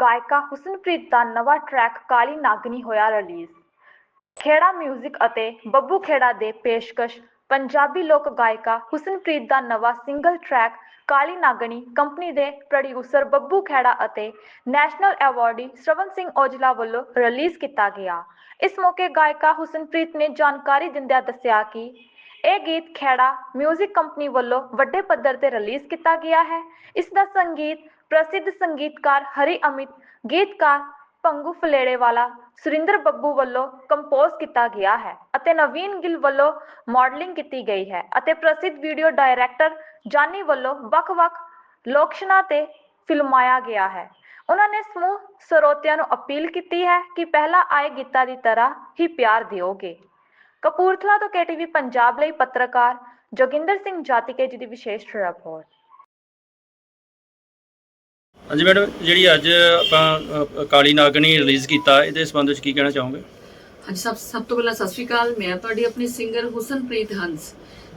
ਗਾਇਕਾ ਹੁਸਨਪ੍ਰੀਤ ਦਾ ਨਵਾਂ ਟਰੈਕ ਕਾਲੀ ਨਾਗਨੀ ਹੋਇਆ ਰਿਲੀਜ਼ ਖੇੜਾ 뮤직 ਅਤੇ ਬੱਬੂ ਖੇੜਾ ਦੇ ਪੇਸ਼ਕਸ਼ ਪੰਜਾਬੀ ਲੋਕ ਗਾਇਕਾ ਹੁਸਨਪ੍ਰੀਤ ਦਾ ਨਵਾਂ single track Kali Nagni company ਦੇ ਪ੍ਰੋਡਿਊਸਰ ਬੱਬੂ ਖੇੜਾ ਅਤੇ ਨੈਸ਼ਨਲ ਐਵਾਰਡੀ ਸ਼ਰਵਨ ਸਿੰਘ ਔਜਲਾ ਵੱਲੋਂ ਰਿਲੀਜ਼ ਕੀਤਾ ਗਿਆ ਇਸ ਮੌਕੇ ਗਾਇਕਾ ਹੁਸਨਪ੍ਰੀਤ ਨੇ ਜਾਣਕਾਰੀ ਦਿੰਦਿਆਂ ਦੱਸਿਆ ਕਿ ਇਹ ਗੀਤ ਖੇੜਾ 뮤직 ਕੰਪਨੀ ਵੱਲੋਂ ਵੱਡੇ ਪੱਧਰ ਤੇ ਰਿਲੀਜ਼ ਕੀਤਾ ਗਿਆ ਹੈ ਇਸ ਦਾ ਸੰਗੀਤ ਪ੍ਰਸਿੱਧ ਸੰਗੀਤਕਾਰ ਹਰੀ ਅਮਿਤ, ਗੀਤਕਾਰ ਪੰਗੂ ਫਲੇੜੇਵਾਲਾ ਸੁਰਿੰਦਰ ਬੱਬੂ ਵੱਲੋਂ ਕੰਪੋਜ਼ ਕੀਤਾ ਗਿਆ ਹੈ ਅਤੇ ਨਵੀਨ ਗਿੱਲ ਵੱਲੋਂ ਮਾਡਲਿੰਗ ਕੀਤੀ ਗਈ ਹੈ ਅਤੇ ਪ੍ਰਸਿੱਧ ਵੀਡੀਓ ਡਾਇਰੈਕਟਰ ਜਾਨੀ ਵੱਲੋਂ ਵੱਖ-ਵੱਖ ਲੋਕਸ਼ਨਾਂ ਤੇ ਫਿਲਮਾਇਆ ਗਿਆ ਹੈ। ਉਹਨਾਂ ਨੇ ਸਮੂਹ ਸਰੋਤਿਆਂ ਨੂੰ ਅਪੀਲ ਕੀਤੀ ਹੈ ਕਿ ਪਹਿਲਾਂ ਆਏ ਗੀਤਾਂ ਦੀ ਤਰ੍ਹਾਂ ਹੀ ਪਿਆਰ ਦਿਓਗੇ। ਕਪੂਰਥਲਾ ਤੋਂ ਕੇਟੀਵੀ ਪੰਜਾਬ ਲਈ ਪੱਤਰਕਾਰ ਜੋਗਿੰਦਰ ਸਿੰਘ ਜਾਤੀਕੇ ਜੀ ਦੀ ਵਿਸ਼ੇਸ਼ ਰਿਪੋਰਟ। ਹਾਂਜੀ ਮੈਡਮ ਜਿਹੜੀ ਅੱਜ ਆਪਾਂ ਅ, ਕਾਲੀ ਨਾਗਣੀ ਰਿਲੀਜ਼ ਕੀਤਾ ਇਹਦੇ ਸੰਬੰਧ ਵਿੱਚ ਕੀ ਕਹਿਣਾ ਚਾਹੋਗੇ? ਹਾਂਜੀ ਸਭ ਸਭ ਤੋਂ ਪਹਿਲਾਂ ਸਤਿ ਸ਼੍ਰੀ ਅਕਾਲ। ਮੈਂ ਤੁਹਾਡੀ ਆਪਣੀ ਸਿੰਗਰ ਹੁਸਨਪ੍ਰੀਤ ਹੰਸ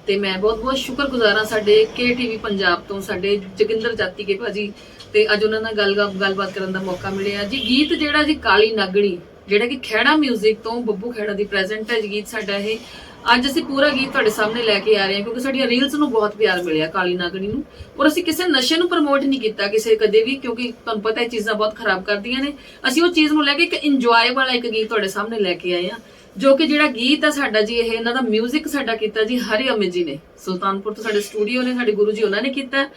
ਤੇ ਮੈਂ ਬਹੁਤ ਬਹੁਤ ਸ਼ੁਕਰਗੁਜ਼ਾਰ ਹਾਂ ਸਾਡੇ ਕੇਟੀਵੀ ਪੰਜਾਬ ਤੋਂ ਸਾਡੇ ਜੋਗਿੰਦਰ ਜਾਤੀ ਕੇ ਭਾਜੀ ਤੇ ਅੱਜ ਉਹਨਾਂ ਨਾਲ ਗੱਲ ਗੱਲਬਾਤ ਕਰਨ ਦਾ ਮੌਕਾ ਮਿਲਿਆ। ਜੀ ਗੀਤ ਜਿਹੜਾ ਜੀ ਕਾਲੀ ਨਾਗਣੀ ਜਿਹੜਾ ਕਿ ਖੇੜਾ 뮤직 ਤੋਂ ਬੱਬੂ ਖੇੜਾ ਦੀ ਪ੍ਰੈਜ਼ੈਂਟ ਹੈ ਜੀ ਗੀਤ ਸਾਡਾ ਇਹ ਅੱਜ ਅਸੀਂ ਪੂਰਾ ਗੀਤ ਤੁਹਾਡੇ ਸਾਹਮਣੇ ਲੈ ਕੇ ਆ ਰਹੇ ਹਾਂ ਕਿਉਂਕਿ ਸਾਡੀਆਂ ਰੀਲਸ ਨੂੰ ਬਹੁਤ ਪਿਆਰ ਮਿਲਿਆ ਕਾਲੀ ਨਾਗਣੀ ਨੂੰ ਔਰ ਅਸੀਂ ਕਿਸੇ ਨਸ਼ੇ ਨੂੰ ਪ੍ਰਮੋਟ ਨਹੀਂ ਕੀਤਾ ਕਿਸੇ ਕਦੇ ਵੀ ਕਿਉਂਕਿ ਤੁਹਾਨੂੰ ਪਤਾ ਇਹ ਚੀਜ਼ਾਂ ਬਹੁਤ ਖਰਾਬ ਕਰਦੀਆਂ ਨੇ ਅਸੀਂ ਉਹ ਚੀਜ਼ ਨੂੰ ਲੈ ਕੇ ਇੱਕ ਇੰਜੋਏ ਵਾਲਾ ਇੱਕ ਗੀਤ ਤੁਹਾਡੇ ਸਾਹਮਣੇ ਲੈ ਕੇ ਆਏ ਹਾਂ ਜੋ ਕਿ ਜਿਹੜਾ ਗੀਤ ਆ ਸਾਡਾ ਜੀ ਇਹ ਇਹਨਾਂ ਦਾ 뮤직 ਸਾਡਾ ਕੀਤਾ ਜੀ ਹਰੀ ਅਮਿਤ ਜੀ ਨੇ ਸੁਲਤਾਨਪੁਰ ਤੋਂ ਸਾਡੇ ਸਟੂਡੀਓ ਨੇ ਸਾਡੇ ਗੁਰੂ ਜੀ ਉਹਨਾਂ ਨੇ ਕੀਤਾ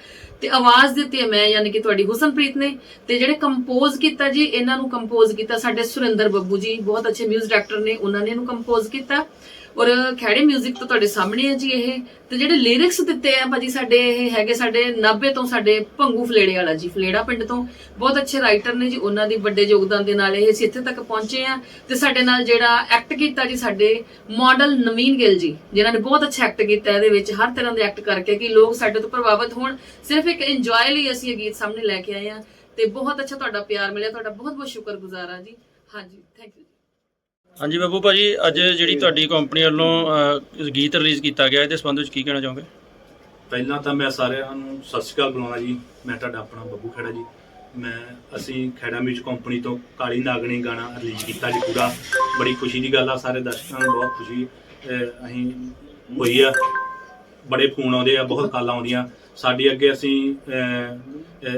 ਤੇ ਆਵਾਜ਼ ਦਿੱਤੀ ਹੈ ਮੈਂ ਯਾਨੀ ਕਿ ਤੁਹਾਡੀ ਹੁਸਨਪ੍ਰੀਤ ਨੇ ਤੇ ਜਿਹੜੇ ਕੰਪੋਜ਼ ਕੀਤਾ ਜੀ, ਇਹਨਾਂ ਨੂੰ ਕੰਪੋਜ਼ ਕੀਤਾ ਸਾਡੇ ਸੁਰਿੰਦਰ ਬੱਬੂ ਜੀ, ਬਹੁਤ ਅੱਛੇ ਮਿਊਜ਼ਿਕ ਡਾਇਰੈਕਟਰ ਨੇ, ਉਹਨਾਂ ਨੇ ਇਹਨੂੰ ਕੰਪੋਜ਼ ਕੀਤਾ। ਔਰ ਖੈੜੇ 뮤직 ਤੋਂ ਤੁਹਾਡੇ ਸਾਹਮਣੇ ਹੈ ਜੀ ਇਹ। ਤੇ ਜਿਹੜੇ ਲਿਰਿਕਸ ਦਿੱਤੇ ਆ ਭਾਜੀ ਸਾਡੇ ਇਹ ਹੈਗੇ ਸਾਡੇ 90 ਤੋਂ ਸਾਡੇ ਭੰਗੂ ਫਲੇੜੇ ਵਾਲਾ ਜੀ, ਫਲੇੜਾ ਪਿੰਡ ਤੋਂ। ਬਹੁਤ ਅੱਛੇ ਰਾਈਟਰ ਨੇ ਜੀ, ਉਹਨਾਂ ਦੀ ਵੱਡੇ ਯੋਗਦਾਨ ਦੇ ਨਾਲ ਇਹ ਅਸੀਂ ਇੱਥੇ ਤੱਕ ਪਹੁੰਚੇ ਆ। ਤੇ ਸਾਡੇ ਨਾਲ ਜਿਹੜਾ ਐਕਟ ਕੀਤਾ ਜੀ ਸਾਡੇ ਮਾਡਲ ਨਵੀਨ ਗਿੱਲ ਜੀ, ਜਿਨ੍ਹਾਂ ਨੇ ਬਹੁਤ ਅੱਛਾ ਐਕਟ ਕੀਤਾ ਇਹਦੇ ਵਿੱਚ, ਹਰ ਤਰ੍ਹਾਂ ਦੇ ਐਕਟ ਕਰਕੇ ਕਿ ਲੋਕ ਸਾਡੇ ਤੋਂ ਪ੍ਰਭਾਵਿਤ ਹੋਣ। ਸਿਰਫ ਇੱਕ ਇੰਜੋਏ ਲਈ ਅਸੀਂ ਇਹ ਗੀਤ ਸਾਹਮਣੇ ਲੈ ਕੇ ਆਏ ਆ। ਤੇ ਬਹੁਤ ਅੱਛਾ ਤੁਹਾਡਾ ਪਿਆਰ ਮਿਲਿਆ, ਤੁਹਾਡਾ ਬਹੁਤ ਬਹੁਤ ਸ਼ੁਕਰਗੁਜ਼ਾਰ ਆ ਜੀ। ਹਾਂਜੀ ਥੈਂਕ ਯੂ ਹਾਂਜੀ ਬੱਬੂ ਭਾਜੀ ਅੱਜ ਜਿਹੜੀ ਤੁਹਾਡੀ ਕੰਪਨੀ ਵੱਲੋਂ ਗੀਤ ਰਿਲੀਜ਼ ਕੀਤਾ ਗਿਆ ਇਹਦੇ ਸੰਬੰਧ ਵਿੱਚ ਕੀ ਕਹਿਣਾ ਚਾਹੋਗੇ? ਪਹਿਲਾਂ ਤਾਂ ਮੈਂ ਸਾਰਿਆਂ ਨੂੰ ਸਤਿ ਸ਼੍ਰੀ ਅਕਾਲ ਬੁਲਾਉਣਾ ਜੀ। ਮੈਂ ਤੁਹਾਡਾ ਆਪਣਾ ਬੱਬੂ ਖੇੜਾ ਜੀ। ਮੈਂ ਅਸੀਂ ਖੇੜਾ ਮਿਊਜ਼ਿਕ ਕੰਪਨੀ ਤੋਂ ਕਾਲੀ ਨਾਗਣੀ ਗਾਣਾ ਰਿਲੀਜ਼ ਕੀਤਾ ਜੀ ਪੂਰਾ। ਬੜੀ ਖੁਸ਼ੀ ਦੀ ਗੱਲ ਆ ਸਾਰੇ ਦਰਸ਼ਕਾਂ ਨੂੰ ਬਹੁਤ ਖੁਸ਼ੀ ਅਸੀਂ ਹੋਈ ਆ। ਬੜੇ ਫੋਨ ਆਉਂਦੇ ਆ ਬਹੁਤ ਕਾਲਾਂ ਆਉਂਦੀਆਂ। ਸਾਡੀ ਅੱਗੇ ਅਸੀਂ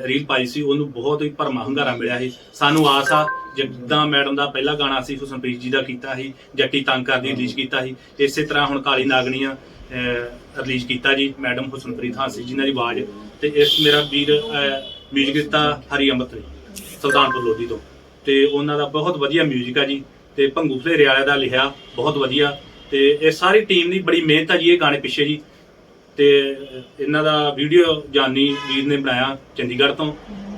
ਰੀਲ ਪਾਈ ਸੀ, ਉਹਨੂੰ ਬਹੁਤ ਹੀ ਭਰਮਾ ਹੁੰਗਾਰਾ ਮਿਲਿਆ ਸੀ। ਸਾਨੂੰ ਆਸ ਆ, ਜਿੱਦਾਂ ਮੈਡਮ ਦਾ ਪਹਿਲਾ ਗਾਣਾ ਸੀ ਹੁਸਨਪ੍ਰੀਤ ਜੀ ਦਾ ਕੀਤਾ ਸੀ, ਜੱਟੀ ਤੰਗ ਕਰਦੀ ਰਿਲੀਜ਼ ਕੀਤਾ ਸੀ। ਇਸੇ ਤਰ੍ਹਾਂ ਹੁਣ ਕਾਲੀ ਨਾਗਣੀਆਂ ਰਿਲੀਜ਼ ਕੀਤਾ ਜੀ, ਮੈਡਮ ਹੁਸਨਪ੍ਰੀਤ ਹਾਸੀ ਜੀ ਦੀ ਆਵਾਜ਼। ਤੇ ਇਸ ਮੇਰਾ ਵੀਰ ਮਿਊਜ਼ਿਕ ਦਿੱਤਾ ਹਰੀ ਅੰਮ੍ਰਿਤ ਨੇ, ਸੁਲਤਾਨਪੁਰ ਲੋਧੀ ਤੋਂ। ਤੇ ਉਹਨਾਂ ਦਾ ਬਹੁਤ ਵਧੀਆ ਮਿਊਜ਼ਿਕ ਆ ਜੀ, ਤੇ ਭੰਗੂ ਫਲੇਰੇ ਵਾਲਿਆਂ ਦਾ ਲਿਖਿਆ, ਬਹੁਤ ਵਧੀਆ। ਤੇ ਇਹ ਸਾਰੀ ਟੀਮ ਦੀ ਬੜੀ ਮਿਹਨਤ ਆ ਜੀ, ਇਹ ਗਾਣੇ ਪਿੱਛੇ ਜੀ। ਤੇ ਇਹਨਾਂ ਦਾ ਵੀਡੀਓ ਜਾਨੀ ਵੀਰ ਨੇ ਬਣਾਇਆ ਚੰਡੀਗੜ੍ਹ ਤੋਂ।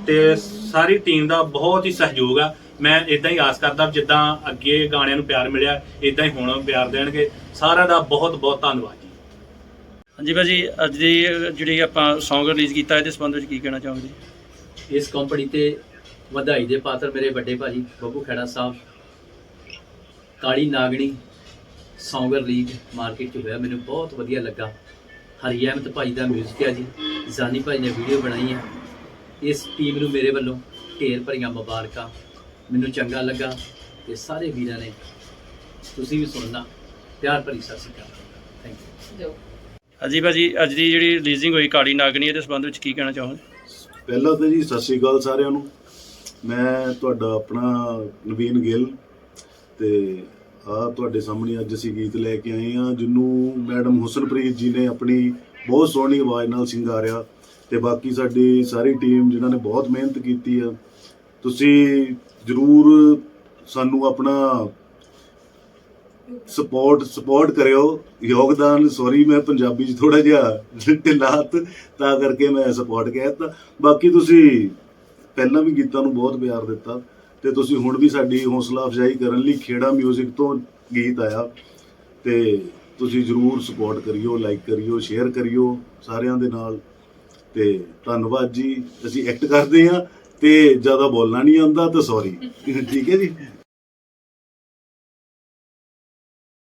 ਤੇ ਸਾਰੀ ਟੀਮ ਦਾ ਬਹੁਤ ਹੀ ਸਹਿਯੋਗ ਆ। ਮੈਂ ਇਦਾਂ ਹੀ ਆਸ ਕਰਦਾ ਜਿੱਦਾਂ ਅੱਗੇ ਗਾਣਿਆਂ ਨੂੰ ਪਿਆਰ ਮਿਲਿਆ ਇਦਾਂ ਹੀ ਹੁਣ ਪਿਆਰ ਦੇਣਗੇ। ਸਾਰਿਆਂ ਦਾ ਬਹੁਤ ਬਹੁਤ ਧੰਨਵਾਦ ਜੀ। ਹਾਂਜੀ ਭਾਜੀ ਅੱਜ ਦੀ ਜਿਹੜੀ ਆਪਾਂ Song ਰਿਲੀਜ਼ ਕੀਤਾ ਇਹਦੇ ਸੰਬੰਧ ਵਿੱਚ ਕੀ ਕਹਿਣਾ ਚਾਹੋਗੇ ਜੀ? ਇਸ ਕੰਪਨੀ ਤੇ ਵਧਾਈ ਦੇ ਪਾਤਰ ਮੇਰੇ ਵੱਡੇ ਭਾਜੀ ਬੱਬੂ ਖੇੜਾ ਸਾਹਿਬ। ਕਾਲੀ ਨਾਗਣੀ ਸੌਂਗਰ ਲੀਗ ਮਾਰਕੀਟ 'ਚ ਹੋਇਆ ਮੈਨੂੰ ਬਹੁਤ ਵਧੀਆ ਲੱਗਾ। ਹਰੀ ਅਹਿਮਦ ਭਾਈ ਦਾ 뮤직 ਹੈ ਜੀ। ਜਾਨੀ ਭਾਈ ਨੇ ਵੀਡੀਓ ਬਣਾਈ ਹੈ। ਇਸ ਟੀਮ ਨੂੰ ਮੇਰੇ ਵੱਲੋਂ ਢੇਰ ਭਰੀਆਂ ਮੁਬਾਰਕਾਂ। ਮੈਨੂੰ ਚੰਗਾ ਲੱਗਾ ਤੇ ਸਾਰੇ ਵੀਰਾਂ ਨੇ ਤੁਸੀਂ ਵੀ ਸੁਣਨਾ। ਪਿਆਰ ਭਰੀ ਸਤਿ ਸ਼੍ਰੀ ਅਕਾਲ। ਥੈਂਕ ਯੂ ਜੋ। ਹਾਂਜੀ ਭਾਜੀ ਅੱਜ ਦੀ ਜਿਹੜੀ ਰਿਲੀਜ਼ਿੰਗ ਹੋਈ ਕਾਲੀ ਨਾਗਣੀ ਇਹਦੇ ਸੰਬੰਧ ਵਿੱਚ ਕੀ ਕਹਿਣਾ ਚਾਹੋਗੇ? ਪਹਿਲਾਂ ਤਾਂ ਜੀ ਸਤਿ ਸ੍ਰੀ ਅਕਾਲ ਸਾਰਿਆਂ ਨੂੰ। ਮੈਂ ਤੁਹਾਡਾ ਆਪਣਾ ਨਵੀਨ ਗਿੱਲ ਤੇ ਆ ਤੁਹਾਡੇ ਸਾਹਮਣੇ ਅੱਜ ਅਸੀਂ ਗੀਤ ਲੈ ਕੇ ਆਏ ਆ ਜਿਹਨੂੰ ਮੈਡਮ ਹੁਸਨਪ੍ਰੀਤ ਜੀ ਨੇ ਆਪਣੀ ਬਹੁਤ ਸੋਹਣੀ ਆਵਾਜ਼ ਨਾਲ ਸਿੰਗਾਰਿਆ ਤੇ ਬਾਕੀ ਸਾਡੀ ਸਾਰੀ ਟੀਮ ਜਿਨ੍ਹਾਂ ਨੇ ਬਹੁਤ ਮਿਹਨਤ ਕੀਤੀ ਆ, ਤੁਸੀਂ ਜਰੂਰ ਸਾਨੂੰ ਆਪਣਾ ਸਪੋਰਟ ਸਪੋਰਟ ਕਰਿਓ। ਯੋਗਦਾਨ ਸੌਰੀ ਮੈਂ ਪੰਜਾਬੀ ਚ ਥੋੜਾ ਜਿਹਾ ਢਿੱਲਾਤ, ਤਾਂ ਕਰਕੇ ਮੈਂ ਸਪੋਰਟ ਕਹਿਤਾ ਬਾਕੀ ਤੁਸੀਂ ਪਹਿਲਾਂ ਵੀ ਗੀਤਾਂ ਨੂੰ ਬਹੁਤ ਪਿਆਰ ਦਿੱਤਾ। ਤੇ ਤੁਸੀਂ ਹੁਣ ਵੀ ਸਾਡੀ ਹੌਸਲਾ ਅਫਜ਼ਾਈ ਕਰਨ ਲਈ ਖੇੜਾ 뮤직 ਤੋਂ ਗੀਤ ਆਇਆ ਤੇ ਤੁਸੀਂ ਜਰੂਰ ਸਪੋਰਟ ਕਰਿਓ ਲਾਈਕ ਕਰਿਓ ਸ਼ੇਅਰ ਕਰਿਓ ਸਾਰਿਆਂ ਦੇ ਨਾਲ ਤੇ ਧੰਨਵਾਦ ਜੀ। ਅਸੀਂ ਐਕਟ ਕਰਦੇ ਆ ਤੇ ਜ਼ਿਆਦਾ ਬੋਲਣਾ ਨਹੀਂ ਆਉਂਦਾ ਤਾਂ ਸੌਰੀ ਠੀਕ ਹੈ ਜੀ?